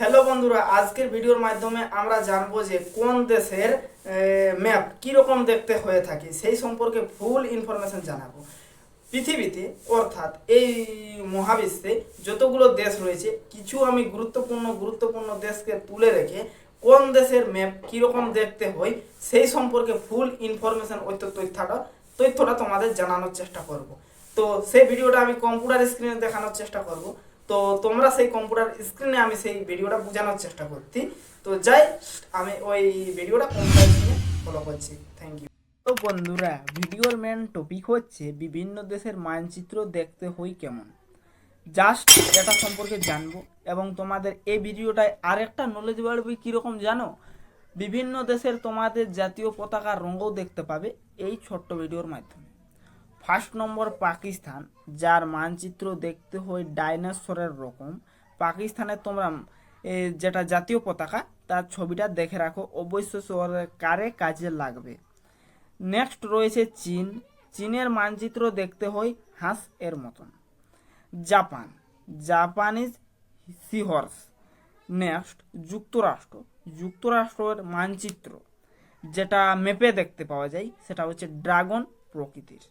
Hello বন্ধুরা, আজকের ভিডিওর মাধ্যমে আমরা জানব যে কোন দেশের ম্যাপ কীরকম দেখতে হয়ে থাকে, সেই সম্পর্কে ফুল ইনফরমেশন জানাব। পৃথিবীতে, অর্থাৎ এই মহাবিশ্বে যতগুলো দেশ রয়েছে, কিছু আমি গুরুত্বপূর্ণ গুরুত্বপূর্ণ দেশকে তুলে রেখে কোন দেশের ম্যাপ কীরকম দেখতে হয়, সেই সম্পর্কে ফুল ইনফরমেশন ওই তথ্যটা তথ্যটা তোমাদের জানানোর চেষ্টা করব। তো সেই ভিডিওটা আমি কম্পিউটার স্ক্রিনে দেখানোর চেষ্টা করব। তো তোমরা সেই কম্পিউটার স্ক্রিনে আমি সেই ভিডিওটা বোঝানোর চেষ্টা করছি। তো যাই, আমি ওই ভিডিওটা কম্পিউটার স্ক্রিনে ফলো করছি। থ্যাংক ইউ তো বন্ধুরা, ভিডিওর মেন টপিক হচ্ছে বিভিন্ন দেশের মানচিত্র দেখতে হই কেমন। জাস্ট এটা সম্পর্কে জানব এবং তোমাদের এই ভিডিওটায় আরেকটা নলেজ বাড়বে কীরকম জানো? বিভিন্ন দেশের তোমাদের জাতীয় পতাকার রঙও দেখতে পাবে এই ছোট্ট ভিডিওর মাধ্যমে। ফার্স্ট নম্বর পাকিস্তান, যার মানচিত্র দেখতে হয় ডাইনোসরের রকম। পাকিস্তানের তোমরা যেটা জাতীয় পতাকা, তার ছবিটা দেখে রাখো। অবশ্য সরকারে কাজে লাগবে। নেক্সট রয়েছে চীন। চীনের মানচিত্র দেখতে হয় হাঁস এর মতন। জাপান। Japanese seahorse. নেক্সট, যুক্তরাষ্ট্র। যুক্তরাষ্ট্রের মানচিত্র, যেটা ম্যাপে দেখতে পাওয়া যায়, সেটা হচ্ছে ড্রাগন প্রকৃতির।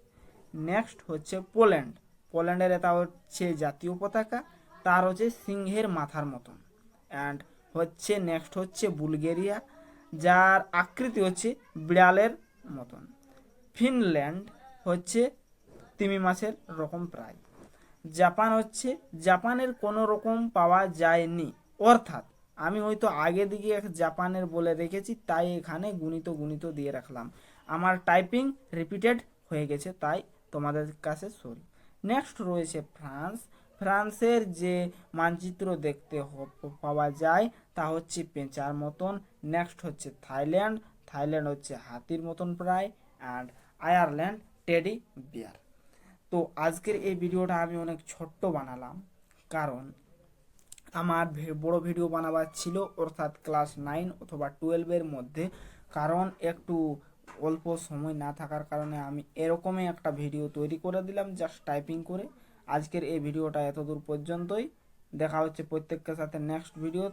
নেক্সট হচ্ছে পোল্যান্ড পোল্যান্ডের এটা হচ্ছে জাতীয় পতাকা, তার হচ্ছে সিংহের মাথার মতন। অ্যান্ড হচ্ছে নেক্সট হচ্ছে বুলগেরিয়া যার আকৃতি হচ্ছে বিড়ালের মতন। ফিনল্যান্ড হচ্ছে তিমি মাছের রকম প্রায়। জাপান হচ্ছে জাপানের কোনো রকম পাওয়া যায়নি। অর্থাৎ, আমি হয়তো আগে দিকে এক জাপানের বলে রেখেছি, তাই এখানে গুণিত গুণিত দিয়ে রাখলাম। আমার টাইপিং রিপিটেড হয়ে গেছে, তাই তোমাদের কাছে সরি নেক্সট রয়েছে ফ্রান্স। ফ্রান্সের যে মানচিত্র দেখতে পাওয়া যায় তা হচ্ছে পেঁচার মতন। নেক্সট হচ্ছে থাইল্যান্ড। থাইল্যান্ড হচ্ছে হাতির মতন প্রায়। And Ireland, teddy bear. তো আজকের এই ভিডিওটা আমি অনেক ছোট্ট বানালাম। কারণ আমার বড় ভিডিও বানাবার ছিল অর্থাৎ ক্লাস নাইন অথবা টুয়েলভের মধ্যে। কারণ একটু অল্প সময় না থাকার কারণে আমি এরকমই একটা ভিডিও তৈরি করে দিলাম জাস্ট টাইপিং করে। আজকের এই ভিডিওটা এতদূর পর্যন্তই। দেখা হচ্ছে প্রত্যেকের সাথে নেক্সট ভিডিও